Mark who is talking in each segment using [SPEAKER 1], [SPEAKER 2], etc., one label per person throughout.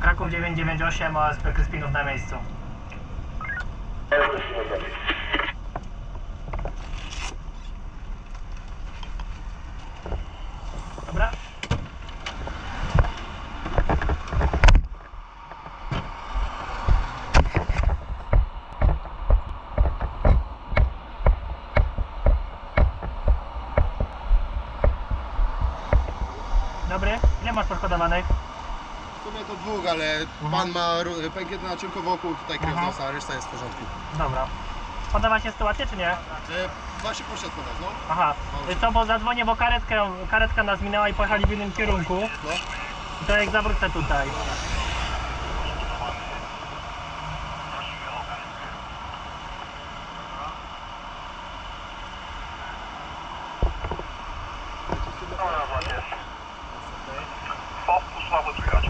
[SPEAKER 1] Kraków 998 OSP Kryspinów na miejscu. Dobry. Ile masz poszkodowanych?
[SPEAKER 2] W sumie to dwóch, ale pan ma ru- pękietę naczynko wokół, tutaj krew
[SPEAKER 1] Mhm.
[SPEAKER 2] nosa, a reszta jest w porządku.
[SPEAKER 1] Dobra. Podoba się sytuacja, czy nie?
[SPEAKER 2] E, właśnie poszedł podać, no.
[SPEAKER 1] Aha. Y, Co, bo zadzwonię, bo karetkę, karetka nas minęła i pojechali w innym kierunku.
[SPEAKER 2] no.
[SPEAKER 1] To jak zawrócę tutaj.
[SPEAKER 3] Powtórz słabo słychać.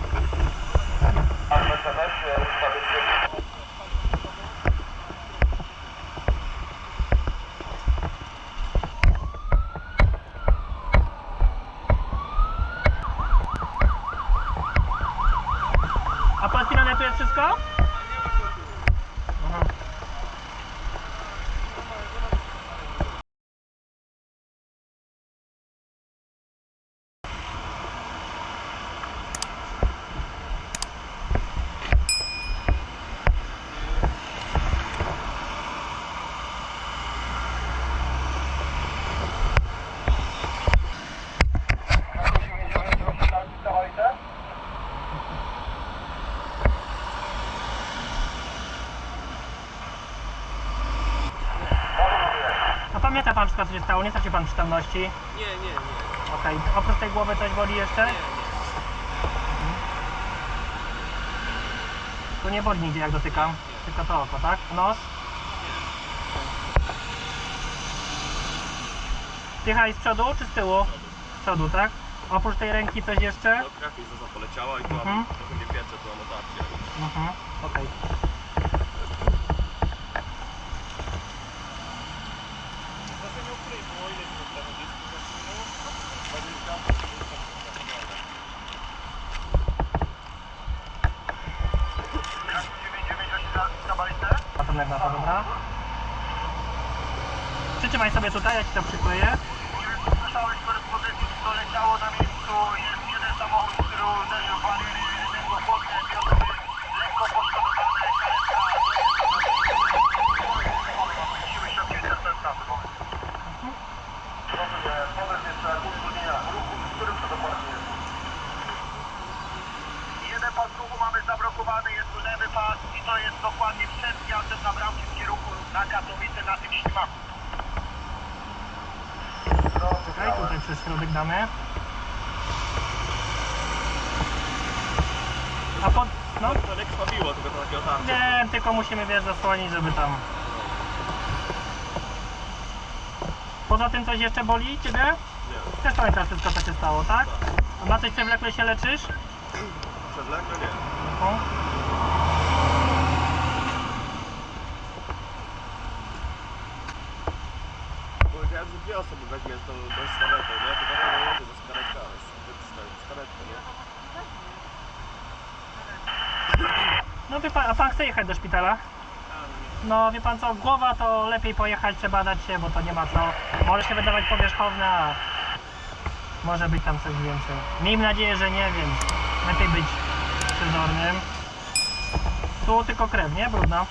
[SPEAKER 1] A pan Spinone tu jest wszystko? Aha. A co się stało? Nie straci pan przytomności?
[SPEAKER 4] Nie, nie, nie.
[SPEAKER 1] Okej. Oprócz tej głowy coś boli jeszcze?
[SPEAKER 4] Nie, nie.
[SPEAKER 1] Tu nie boli nigdzie jak dotykam. Tylko to oko, tak? Nos? Jechałeś z przodu czy z tyłu? Z przodu, tak? Oprócz tej ręki coś jeszcze?
[SPEAKER 4] No krew mi zaza poleciała i tu
[SPEAKER 1] Mhm.
[SPEAKER 4] trochę mnie piecze, mam otarcie.
[SPEAKER 1] Mhm, okej. Ratunek na to, dobra? Przytrzymaj sobie tutaj, ja ci to przykleję.
[SPEAKER 3] Co leciało na miejscu. Jest jeden samochód, który w lekko poszkodowane. Karetka Siły. Powiedz jeszcze ruchu, w którym to dokładnie jest? Jeden pas ruchu mamy zablokowany, jest lewy pas i to jest dokładnie przed wjazdem na bramki w kierunku na Katowice na tym ślimaku.
[SPEAKER 1] Przez środek damy. A pod... no?
[SPEAKER 4] Jak słabiło, tylko to takie otarcie.
[SPEAKER 1] Nie, tylko musimy wiesz zasłonić, żeby tam... Poza tym coś jeszcze boli Ciebie?
[SPEAKER 4] Nie.
[SPEAKER 1] Też pamiętasz wszystko co się stało, tak? A na coś przewlekle się leczysz?
[SPEAKER 4] Przewlekle nie.
[SPEAKER 1] No.
[SPEAKER 4] Powiedziałem, że dwie osoby weźmie z tą, tą staretą, nie? To tak nie może, to jest karetka. Z, z, z, z
[SPEAKER 1] No wie pan, a pan chce jechać do szpitala? No wie pan co, głowa to lepiej pojechać, przebadać się, bo to nie ma co. Może się wydawać powierzchowne, a może być tam coś więcej. Miejmy nadzieję, że nie, więc lepiej być przezornym. Tu tylko krew, nie? Brudna.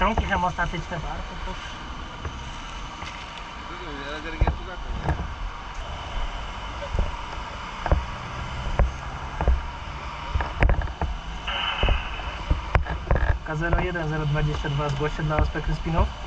[SPEAKER 1] Patronki hemostatyczne bardzo proszę. K01 022 zgłoś się dla OSP Kryspinów.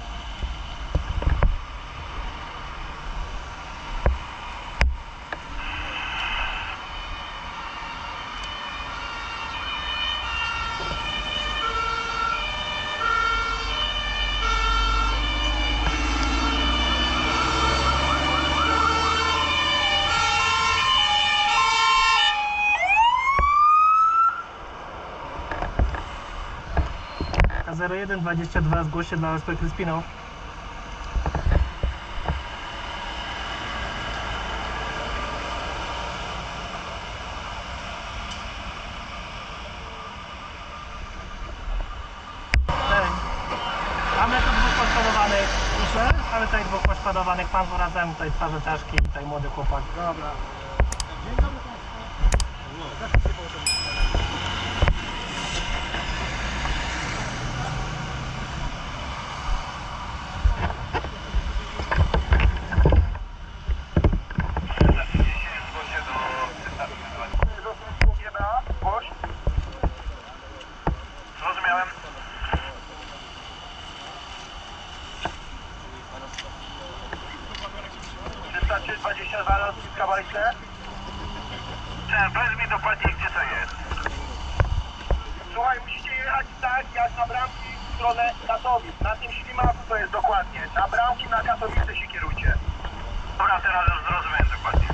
[SPEAKER 1] K01 22 zgłoś dla Kryspinów. Cześć. Mamy tu dwóch poszkodowanych. Mamy tutaj dwóch poszkodowanych. Pan z razem, tutaj twarze czaszki, tutaj młody chłopak.
[SPEAKER 2] Dobra.
[SPEAKER 3] Zrozumiałem. Ten, powiedz mi dokładnie gdzie to jest. Słuchaj, musicie jechać tak jak na bramki w stronę Katowic. Na tym ślimaku to jest dokładnie. Na bramki na Katowice się kierujcie. Dobra, teraz już zrozumiałem dokładnie.